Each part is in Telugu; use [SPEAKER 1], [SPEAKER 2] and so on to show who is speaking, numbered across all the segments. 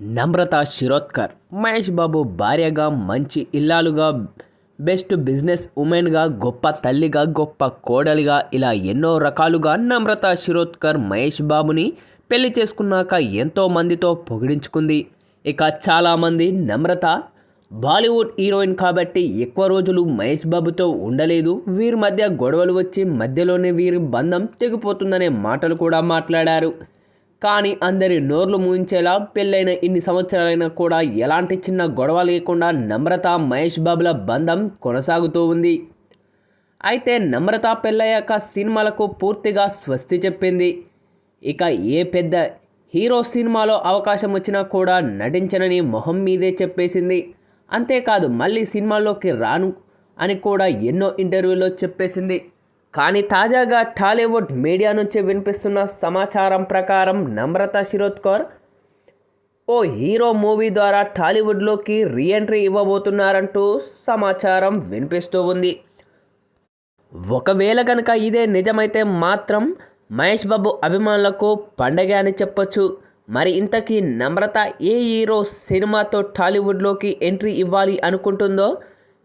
[SPEAKER 1] నమ్రత శిరోద్కర్. మహేష్ బాబు భార్యగా మంచి ఇల్లాలుగా బెస్ట్ బిజినెస్ ఉమెన్గా గొప్ప తల్లిగా గొప్ప కోడలిగా ఇలా ఎన్నో రకాలుగా నమ్రత శిరోద్కర్ మహేష్ బాబుని పెళ్ళి చేసుకున్నాక ఎంతో మందితో పొగిడించుకుంది. ఇక చాలామంది నమ్రత బాలీవుడ్ హీరోయిన్ కాబట్టి ఎక్కువ రోజులు మహేష్ బాబుతో ఉండలేదు. వీరి మధ్య గొడవలు వచ్చి మధ్యలోనే వీరి బంధం తెగిపోతుందనే మాటలు కూడా మాట్లాడారు. కానీ అందరి నోర్లు మూయించేలా పెళ్ళైన ఇన్ని సంవత్సరాలైనా కూడా ఎలాంటి చిన్న గొడవ లేకుండా నమ్రత మహేష్ బాబుల బంధం కొనసాగుతూ ఉంది. అయితే నమ్రత పెళ్ళయ్యాక సినిమాలకు పూర్తిగా స్వస్తి చెప్పింది. ఇక ఏ పెద్ద హీరో సినిమాలో అవకాశం వచ్చినా కూడా నటించనని మొహం మీదే చెప్పేసింది. అంతేకాదు మళ్ళీ సినిమాల్లోకి రాను అని కూడా ఎన్నో ఇంటర్వ్యూలో చెప్పేసింది. కానీ తాజాగా టాలీవుడ్ మీడియా నుంచి వినిపిస్తున్న సమాచారం ప్రకారం నమ్రత శిరోద్కర్ ఓ హీరో మూవీ ద్వారా టాలీవుడ్లోకి రీఎంట్రీ ఇవ్వబోతున్నారంటూ సమాచారం వినిపిస్తూ ఉంది. ఒకవేళ కనుక ఇదే నిజమైతే మాత్రం మహేష్ బాబు అభిమానులకు పండగ అని చెప్పొచ్చు. మరి ఇంతకీ నమ్రత ఏ హీరో సినిమాతో టాలీవుడ్లోకి ఎంట్రీ ఇవ్వాలి అనుకుంటుందో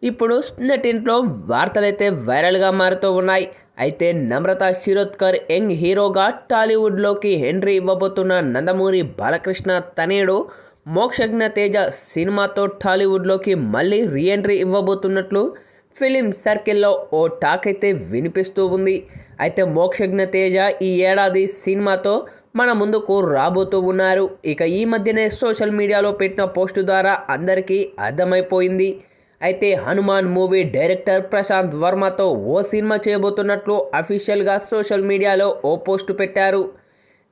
[SPEAKER 1] ఇప్పుడు నెట్టింట్లో వార్తలైతే వైరల్గా మారుతూ ఉన్నాయి. అయితే నమ్రత శిరోద్కర్ యంగ్ హీరోగా టాలీవుడ్లోకి ఎంట్రీ ఇవ్వబోతున్న నందమూరి బాలకృష్ణ తనేడు మోక్షజ్ఞ తేజ సినిమాతో టాలీవుడ్లోకి మళ్ళీ రీఎంట్రీ ఇవ్వబోతున్నట్లు ఫిలిం సర్కిల్లో ఓ టాక్ అయితే వినిపిస్తూ ఉంది. అయితే మోక్షజ్ఞ తేజ ఈ ఏడాది సినిమాతో మన ముందుకు రాబోతూ ఉన్నారు. ఇక ఈ మధ్యనే సోషల్ మీడియాలో పెట్టిన పోస్టు ద్వారా అందరికీ అర్థమైపోయింది. అయితే హనుమాన్ మూవీ డైరెక్టర్ ప్రశాంత్ వర్మతో ఓ సినిమా చేయబోతున్నట్లు అఫీషియల్గా సోషల్ మీడియాలో ఓ పోస్టు పెట్టారు.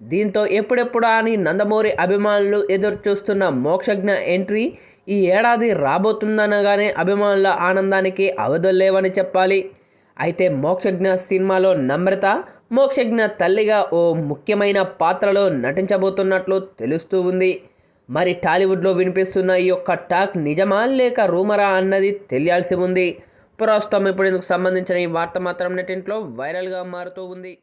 [SPEAKER 1] దీంతో ఎప్పుడెప్పుడా అని నందమూరి అభిమానులు ఎదురు చూస్తున్న మోక్షజ్ఞ ఎంట్రీ ఈ ఏడాది రాబోతుందనగానే అభిమానుల ఆనందానికి అవధుల్లేవని చెప్పాలి. అయితే మోక్షజ్ఞ సినిమాలో నమ్రత మోక్షజ్ఞ తల్లిగా ఓ ముఖ్యమైన పాత్రలో నటించబోతున్నట్లు తెలుస్తూ ఉంది. మరి టాలీవుడ్లో వినిపిస్తున్న ఈ యొక్క టాక్ నిజమా లేక రూమరా అన్నది తెలియాల్సి ఉంది. ప్రస్తుతం ఇప్పుడు ఇందుకు సంబంధించిన ఈ వార్త మాత్రం నెటింట్లో వైరల్గా మారుతూ ఉంది.